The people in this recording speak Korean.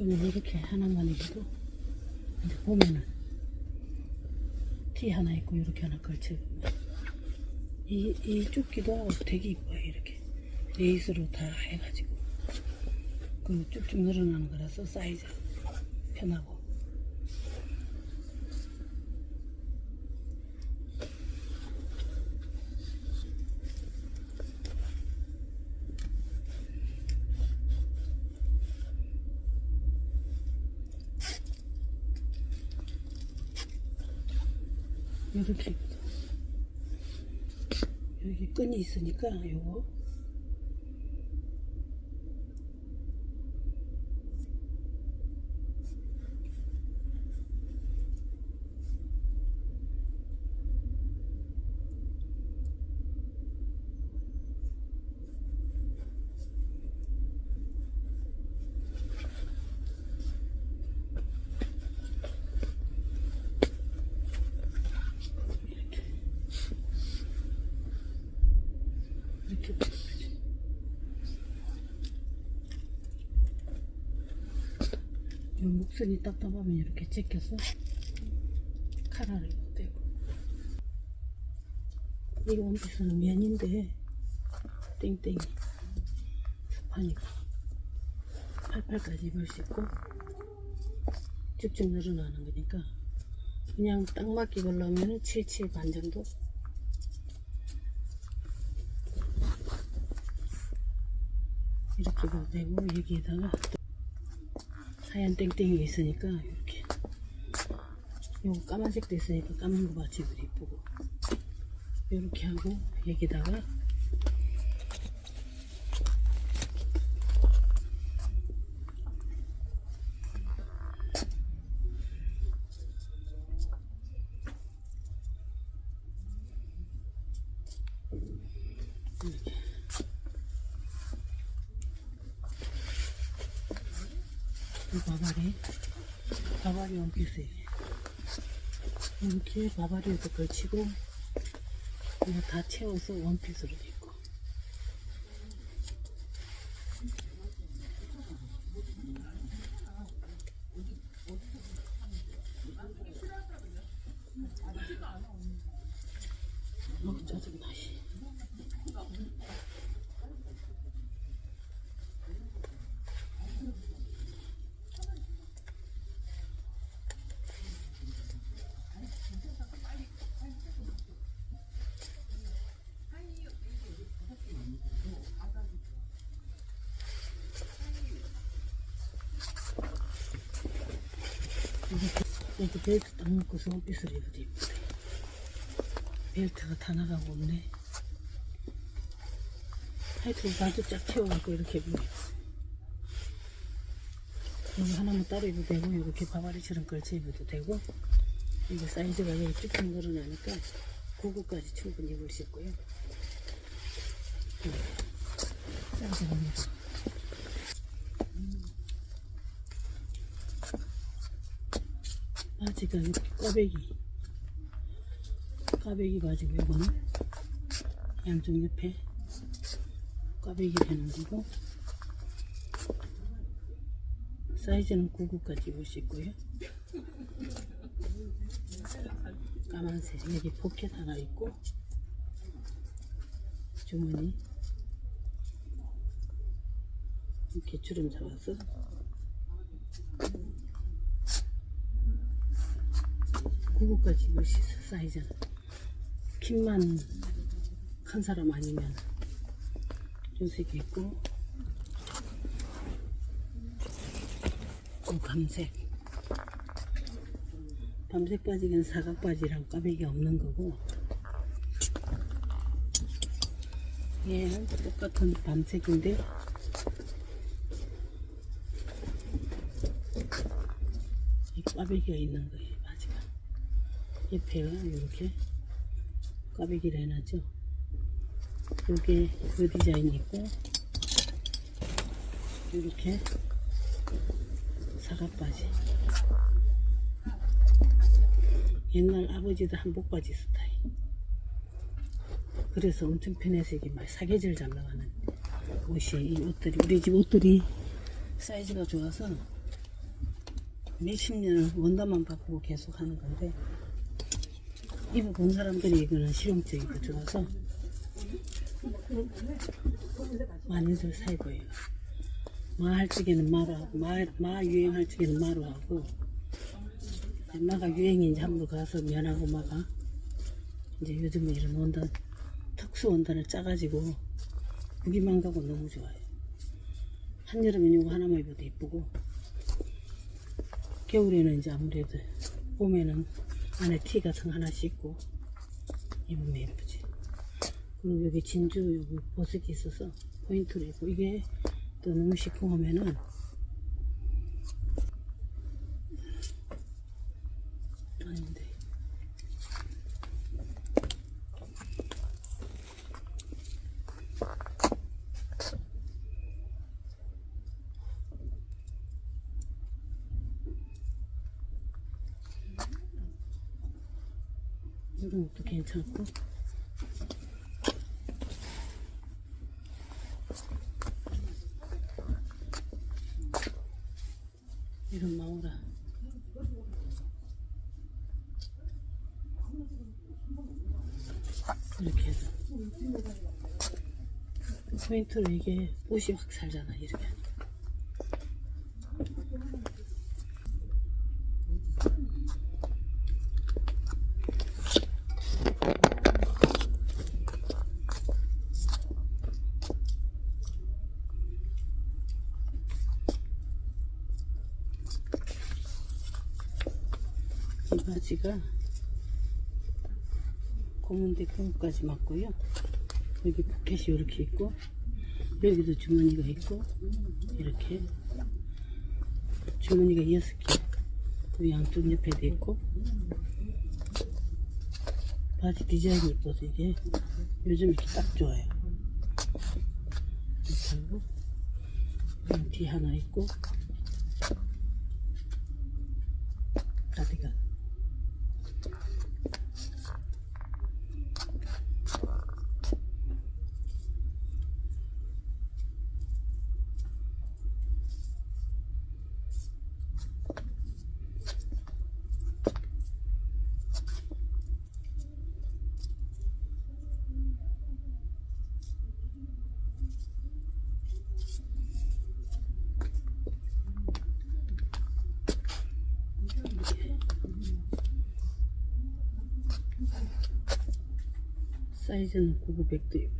그냥 이렇게 하나만 입어도 이제 보면은 티 하나 있고 이렇게 하나 걸쳐. 이, 이 쭈끼도 되게 이뻐요 이렇게. 레이스로 다 해가지고. 그 쭉쭉 늘어나는 거라서 사이즈 편하고 이렇게. 여기 끈이 있으니까 요거 이렇게. 요 목선이 답답하면 이렇게 제껴서 카라를 떼고 이거 원피스는 면인데 땡땡이 스파니까 팔팔까지 입을 수 있고 쭉쭉 늘어나는 거니까 그냥 딱 맞게 걸려면 77반 정도 이렇게 가도 되고 여기에다가 또 하얀 땡땡이 있으니까 이렇게. 요거 까만색도 있으니까 까만 거 맞추기도 이쁘고. 이렇게 하고 여기다가 바바리. 바바리 원피스. 이렇게 바바리에도 걸치고 이거 다 채워서 원피스로 돼있고 어 짜증나 씨. 이렇게 벨트 딱 묶어서 원피스를 입어도 이쁘대 벨트가 다 나가고 없네 하여튼 나도 쫙 채워갖고 이렇게 입으면 여기 하나만 따로 입어도 되고 이렇게 바바리처럼 걸쳐 입어도 되고 이게 사이즈가 여기 쭉쭉 늘어나니까 고구까지 충분히 입을 수 있고요. 네. 사이즈가 니다 이렇게 꽈배기. 꽈배기 바지고 이거는 양쪽 옆에 꽈배기 되는 거고 사이즈는 99까지 입을 수 있고요. 까만색. 여기 포켓 하나 있고 주머니. 이렇게 주름 잡아서 수 있어 사이즈는 kit만 큰 사람 아니면 요색이 있고 또 감색. 밤색 바지는 사각 바지랑 까베기 없는 거고. 얘는 똑같은 밤색인데. 이 까베기가 있는 거예요 옆에가 이렇게 까베기를 해놨죠. 여기에 그 디자인이 있고 이렇게 사각바지 옛날 아버지도 한복바지 스타일 그래서 엄청 편해서 이게 막 사계절 잘 나가는 옷이 이 옷들이 우리 집 옷들이 사이즈가 좋아서 몇십 년을 원단만 바꾸고 계속 하는 건데 입어본 사람들이 이거는 실용적이고 좋아서 많이들 사 입어요. 마할 적에는 마로 하고 마, 마 유행할 적에는 마로 하고 마가 유행인지 한번 가서 면하고 마가 이제 요즘은 이런 원단 특수 원단을 짜가지고 무기만 가고 너무 좋아요. 한여름엔 이거 하나만 입어도 이쁘고 겨울에는 이제 아무래도 봄에는 안에 티 같은 거 하나씩 입고 입으면 예쁘지. 그리고 여기 진주 여기 보석이 있어서 포인트로 입고 이게 또 너무 시큼하면은 아닌데 이런 것도 괜찮고. 이런 마오라. 이렇게 해서. 포인트로 이게 옷이 확 살잖아 이렇게 바지가 고문대 끈까지 맞고요. 여기 포켓이 이렇게 있고 여기도 주머니가 있고 이렇게 주머니가 여섯 개. 그 양쪽 옆에도 있고 바지 디자인이 이뻐서 이게 요즘 이렇게 딱 좋아요. 그냥 뒤 하나 있고 가디건 사이즈는 9900도 입을